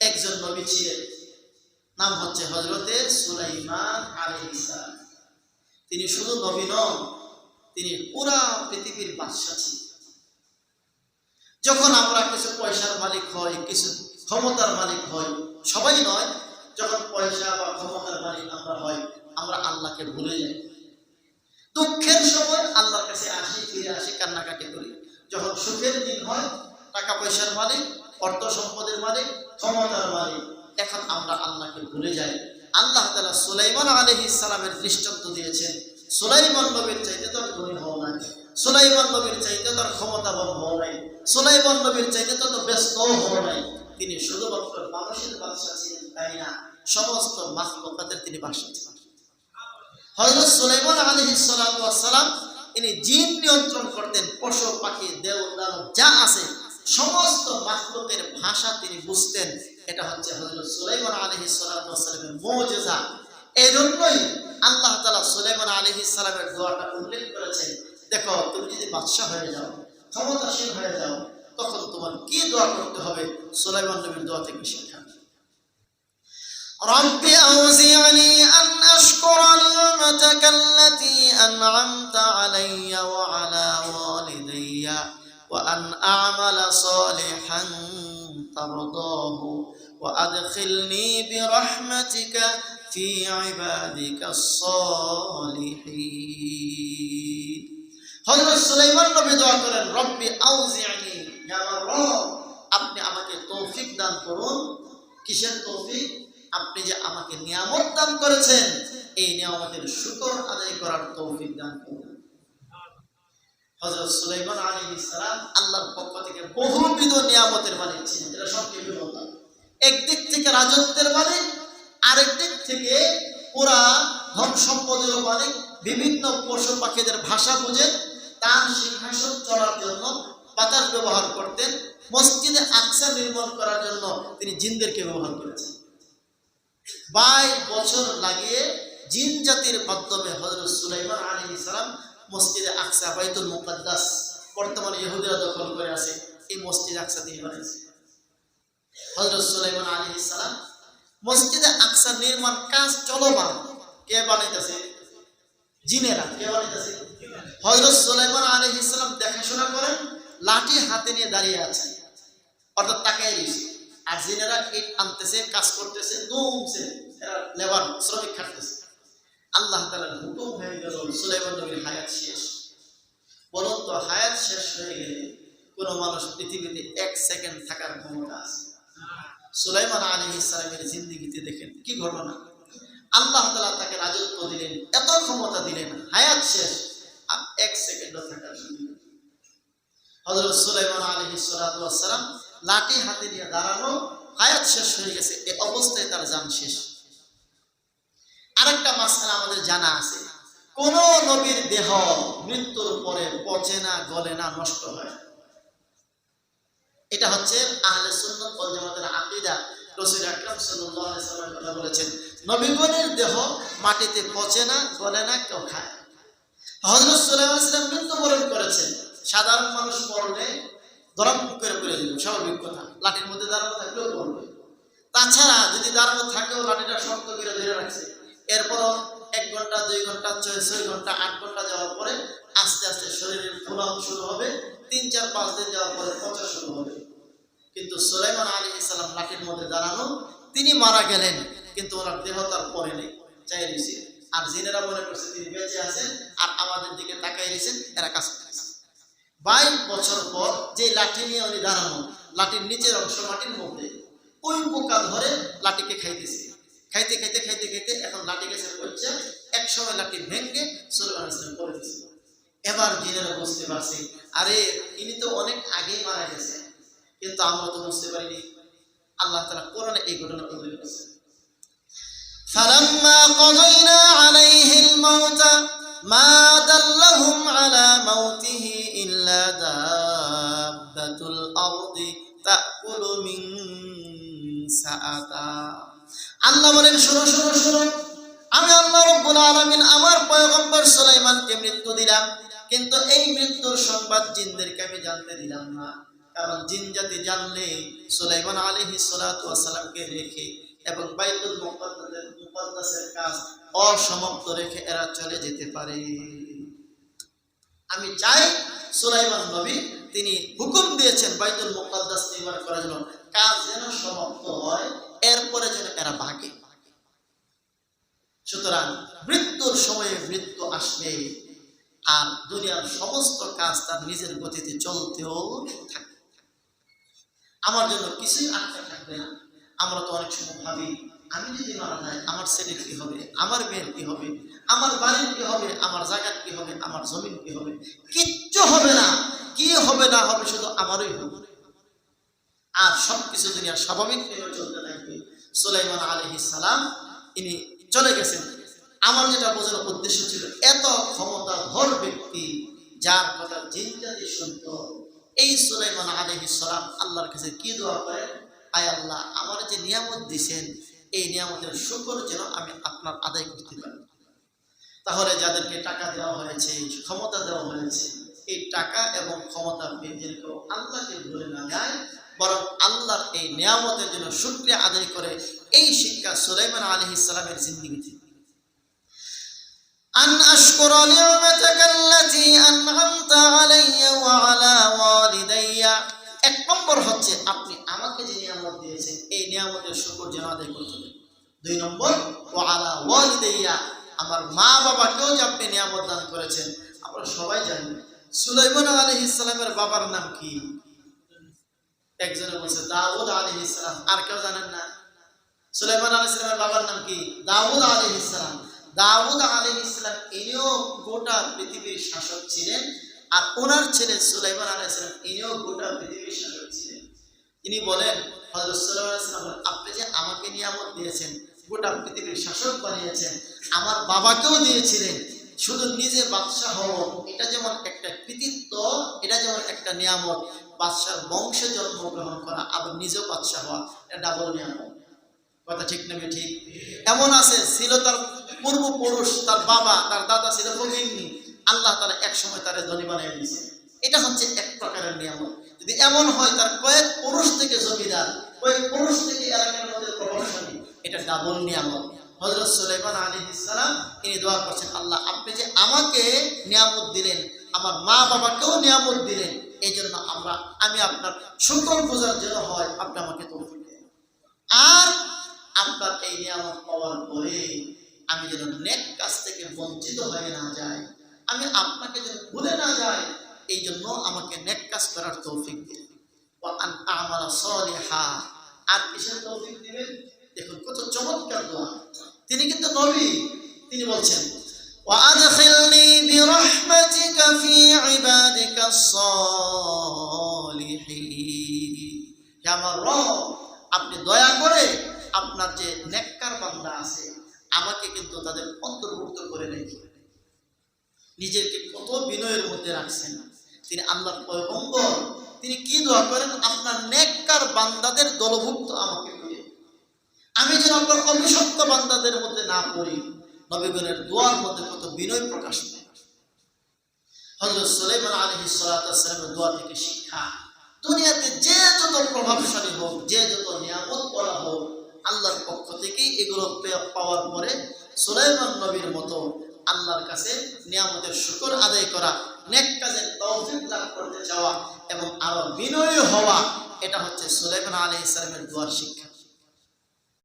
একজন নবী ছিলেন। নাম হচ্ছে হজরতে সুলাইমান আলাইহিসসালাম তিনি শুধু নবী নন, তিনি পুরা পৃথিবীর বাদশা ছিলেন। যখন আমরা কিছু পয়সার মালিক হই, কিছু ক্ষমতার মালিক হই, সবাই নয়, যখন পয়সা বা ক্ষমতার মালিক আমরা হই, আমরা আল্লাহকে ভুলে যাই। দুঃখের সময় আল্লাহর কাছে আসি, ফিরে আসি, কান্নাকাটি করি। যখন সুখের দিন হয়, টাকা পয়সার মালিক, অর্থ সম্পদের মালিক ক্ষমতার মালিক এখন আমরা আল্লাহকে ভুলে যাই। আল্লাহ তালা সুলাইমান আলহি ইসালামের দৃষ্টান্ত দিয়েছেন। সুলাইমান নবীর চাইতে তোর ধনী হওয়া নাই। সুলাইমান নবীর চাইতে তোর ক্ষমতাবান হওয়া নাই। সুলাইমান নবীর চাইতে তত ব্যস্ত হওয়া নাই। তিনি শুধুমাত্র মানুষের বাদশা ছিলেন, তাই না? সমস্ত মাহলুকাতের তিনি বাদশা ছিলেন। হজরত সুলাইমান আলহি সালাম, তিনি জিন নিয়ন্ত্রণ করতেন, পশু, পাখি দেও দানব, যা আছে সমস্ত মাহলুকের ভাষা তিনি বুঝতেন এটা হচ্ছে হজরত সুলাইমান আলহি সালামের মৌজেজা এই জন্যই আল্লাহ তালা সুলাইমান আলহি সালামের দোয়াটা উল্লেখ করেছেন দেখো তুমি যদি বাদশাহ হয়ে যাও ক্ষমতাসীন হয়ে যাও তখন তোমার কি দোয়া করতে হবে সুলাইমান নবীর দোয়া থেকে শিক্ষা رب أوزعني أن أشكر نعمتك التي أنعمت علي وعلى والدي وأن أعمل صالحا ترضاه وأدخلني برحمتك في عبادك الصالحين হযরত সুলাইমান নবী দোয়া করেন রব্বি আউজিআনি ইয়া আমার রব আপনি আমাকে তৌফিক দান করুন কিসের তৌফিক আপনি যে আমাকে নিয়ামত দান করেছেন এই নিয়ামতের শুকর আদায় করার তৌফিক দান করুন ধন সম্পদের মালিক বিভিন্ন পশু পাখিদের ভাষা বুঝে তার সিংহাসন চলার জন্য বাতাস ব্যবহার করতেন, মসজিদে আকসা নির্মাণ করার জন্য তিনি জিনদেরকে ব্যবহার করেছেন। বাইশ বছর লাগিয়ে জিন জাতির মাধ্যমে হজরত সুলাইমান আলী ইসলাম মসজিদে আকসা, বাইতুল মুকাদ্দাস বর্তমানে ইহুদিরা দখল করে আছে, এই মসজিদ আকসা তিনি বানিয়েছে হজরত সুলাইমান আলী ইসলাম মসজিদে আকসা নির্মাণ কাজ চলমান, কে বানাইতেছে? জিনেরা। কে বানাইতেছে হজরত সুলাইমান আলী ইসলাম দেখাশোনা করেন, লাঠি হাতে নিয়ে দাঁড়িয়ে আছে, অর্থাৎ তাকাই রয়েছে আর জিনেরা ইট আনতেছে, কাজ করতেছে এরা লেবার, শ্রমিক খাটতেছে। আল্লাহ তালার হুকুম হয়ে গেল সুলাইমান নবীর হায়াত শেষ। বলুন তো, হায়াত শেষ হয়ে গেলে কোনো মানুষ পৃথিবীতে এক সেকেন্ড থাকার ক্ষমতা আছে? সুলাইমান আলী ইসলামের জিন্দিগিতে দেখেন কি ঘটনা। আল্লাহ তালা তাকে রাজত্ব দিলেন, এত ক্ষমতা দিলেন, হায়াত শেষ, আর এক সেকেন্ডও থাকার। হজরত সুলাইমান আলী সালাম লাঠি হাতে নিয়ে দাঁড়ানো হায়াত শেষ হয়ে গেছে, এ অবস্থায় তার যান শেষ। আরেকটা মাসখানা আমাদের জানা আছে। কোন নবীর দেহ মৃত্যুর পরে পচে না, গলে না, নষ্ট হয়? এটা হচ্ছে আহলে সুন্নাত আকীদা। সাধারণ মানুষ লাঠির মধ্যে থাকলেও তাছাড়া যদি দাঁড়ানো থাকেও, লাঠিটা শক্ত করে ধরে রাখছে। এরপরও এক ঘণ্টা, দুই ঘণ্টা, ছয় ছয় ঘণ্টা, আট ঘণ্টা যাওয়ার পরে আস্তে আস্তে শরীরের ফোলাও শুরু হবে। তিন, চার, পাঁচ দিন যাওয়ার পরে পচা শুরু হবে। কিন্তু সুলাইমান আলী ইসলাম লাঠির মধ্যে দাঁড়ানো, তিনি মারা গেলেন, কিন্তু ওনার দেহ তার পরে নেই চাই রয়েছে। আর জিনেরা মনে করছে তিনি বেঁচে আছেন, আর আমাদের দিকে তাকাই রয়েছেন, এরা কাজ বাইশ বছর পর যে লাঠি নিয়ে উনি দাঁড়ানো, লাঠির নিচের অংশ মাটির মধ্যে, ওই পোকা ধরে লাঠিকে খাইতেছে। খাইতে খাইতে খাইতে খাইতে এখন লাঠি গেছে পড়ছে এক সময় লাঠি ভেঙ্গে সুলাইমান ইসলাম পড়ে দিচ্ছে এবার জিনেরা বুঝতে পারছে আরে ইনি তো অনেক আগেই মারা গেছে কিন্তু আমরা তো বুঝতে পারিনি আল্লাহ তালা কোরআনে এই ঘটনা উল্লেখ করেছে فلما قضينا عليه الموت ما دلهم على موته إلا دابة الأرض تأكل من سأتا আল্লাহ বলেন, শোনো শোনো শোনো। আমি আল্লাহ রব্বুল আলামিন আমার পয়গম্বর সুলাইমানকে মৃত্যু দিলাম, কিন্তু এই মৃত্যুর সংবাদ জিনদেরকে আমি জানতে দিলাম না। কারণ জিন জাতি জানলে সুলাইমান আলাইহি সালাতু ওয়াসালামকে রেখে এবং বাইতুল মুকাদ্দাসের মুকাদ্দাসের কাজ অসমাপ্ত রেখে এরা চলে যেতে পারে। আমি চাই সুলাইমান নবী, তিনি হুকুম দিয়েছেন বাইতুল মুকাদ্দাস নির্মাণ করার জন্য, কাজ যেন সমাপ্ত হয়। এরপরে যেন এরা ভাগে। সুতরাং মৃত্যুর সময়ে মৃত্যু আসবে আর দুনিয়ার সমস্ত কাজ তার নিজের গতিতে চলতেও থাকবে। আমার জন্য কিছুই আটকা থাকবে না। আমরা তো অনেক সময় ভাবি, আমি যদি মারা যাই, আমার ছেলের কি হবে? আমার মেয়ের কি হবে? আমার বাড়ির কি হবে? আমার জায়গার কি হবে? আমার জমিন কি হবে? কিচ্ছু হবে না। কি হবে না হবে শুধু আমারই হবে। আর সবকিছু দুনিয়ার স্বাভাবিক চলতে থাকবে সুলাইমান আলহিস সালাম, ইনি চলে গেছেন। আমার যেটা বোঝানোর উদ্দেশ্য ছিল, এত ক্ষমতাধর ব্যক্তি, যার কথা জিনজাতি শুনত। এই সুলাইমান আলহিস সালাম আল্লাহর কাছে কি দোয়া করেন আয় আল্লাহ, আমার যে নিয়ামত দিছেন, এই নিয়ামতের শুকর যেন আমি আপনার আদায় করতে পারি। তাহলে যাদেরকে টাকা দেওয়া হয়েছে, ক্ষমতা দেওয়া হয়েছে, এই টাকা এবং ক্ষমতা কেউ আল্লাহকে ভুলে না যায় বরং আল্লাহর এই নিয়ামতের জন্য শুক্রিয়া আদায় করে এই শিক্ষা সুলাইমান আলী ইসলামের জিন্দিগিতে أن أشكر نعمتك التي أنعمت علي وعلى والدي এক নম্বর হচ্ছে আপনি আমাকে যে নিয়ামত দিয়েছেন এই নিয়ামতের শুকর যেন আদায় করতে হবে দুই নম্বর ও আলা ওয়ালিদাইয়া আমার মা বাবাকেও যে আপনি নিয়ামত দান করেছেন আমরা সবাই জানি সুলাইমান আলাইহিস ইসলামের বাবার নাম কি একজনে বলছে, দাউদ আলাইহিস ইসলাম আর কেউ জানেন না। সুলাইমান আলাইহিস ইসলামের বাবার নাম কি? দাউদ আলাইহিস ইসলাম দাউদ আলাইহিস ইসলাম ইনিও গোটা পৃথিবীর শাসক ছিলেন আর ওনার ছেলে সুলাইমান আলাইহিস ইসলাম ইনিও গোটা পৃথিবীর শাসক ছিলেন। তিনি বলেন আপনি যে আমাকে নিয়ামত দিয়েছেন, গোটা পৃথিবীর শাসক বানিয়েছেন, আমার বাবাকেও দিয়েছিলেন, শুধু নিজে বাদশাহ হওয়া এটা যেমন একটা কৃতিত্ব, এটা যেমন একটা নিয়ামত বাদশার বংশে জন্মগ্রহণ করা, আবার নিজেও বাদশাহ হওয়া, এটা ডাবল নিয়ামত কথা ঠিক নেবে ঠিক এমন আছে, ছিল তার পূর্বপুরুষ, তার বাবা, তার দাদা ছিল ফকিরনি আল্লাহ তারা এক সময় তারা ধনী বানিয়ে দিয়েছে। এটা হচ্ছে এক প্রকারের নিয়ামত যদি এমন হয়, তার কয়েক পুরুষ থেকে জমিদার, কয়েক পুরুষ থেকে এলাকার মধ্যে প্রভাবশালী, এটা ডাবল নিয়ামত হজরত সুলাইমান আলী ইসলাম তিনি দোয়া করছেন, আল্লাহ, আপনি যে আমাকে নিয়ামত দিলেন, আমার মা বাবাকেও নিয়ামত দিলেন এই জন্য আমরা, আমি আপনার শুকর পূজার জন্য হয়, আপনি আমাকে তৌফিক আর আপনার এই নিয়ামত পাওয়ার পরে আমি যেন নেক কাজ থেকে বঞ্চিত হয়ে না যায় আমি আপনাকে যেন ভুলে না যাই এই জন্য আমাকে নেক কাজ করার তৌফিক আন আমালা সলিহা। আর কিসের তৌফিক দিবেন? দেখুন, কত চমৎকার দোয়া। তিনি কিন্তু নবী, তিনি বলছেন وأدخلني برحمتك في عبادك الصالحين হে আমার রব আপনি দয়া করে আপনার যে নেককার বান্দা আছে আমাকে কিন্তু তাদের অন্তর্ভুক্ত করে রেখে নিজেকে কত বিনয়ের মধ্যে রাখছেন তিনি আল্লাহর পয়গম্বর তিনি কি দোয়া করেন আপনার নেককার বান্দাদের দলভুক্ত আমাকে করে আমি যেন আপনার অভিশপ্ত বান্দাদের মধ্যে না পড়ি নবীগণের দোয়ার মধ্যে কত বিনয় প্রকাশ হজরত দোয়া থেকে শিক্ষা, দুনিয়াতে যে যত প্রভাবশালী হোক, যে যত নিয়ামত করা হোক, আল্লাহর পক্ষ থেকেই এগুলো পাওয়ার পরে সুলাইমান নবীর মতো আল্লাহর কাছে নিয়ামতের শুকর আদায় করা, নেক কাজের তৌফিক লাভ করতে চাওয়া এবং আরও বিনয়ী হওয়া, এটা হচ্ছে সুলাইমান আলী ইসলামের দোয়ার শিক্ষা।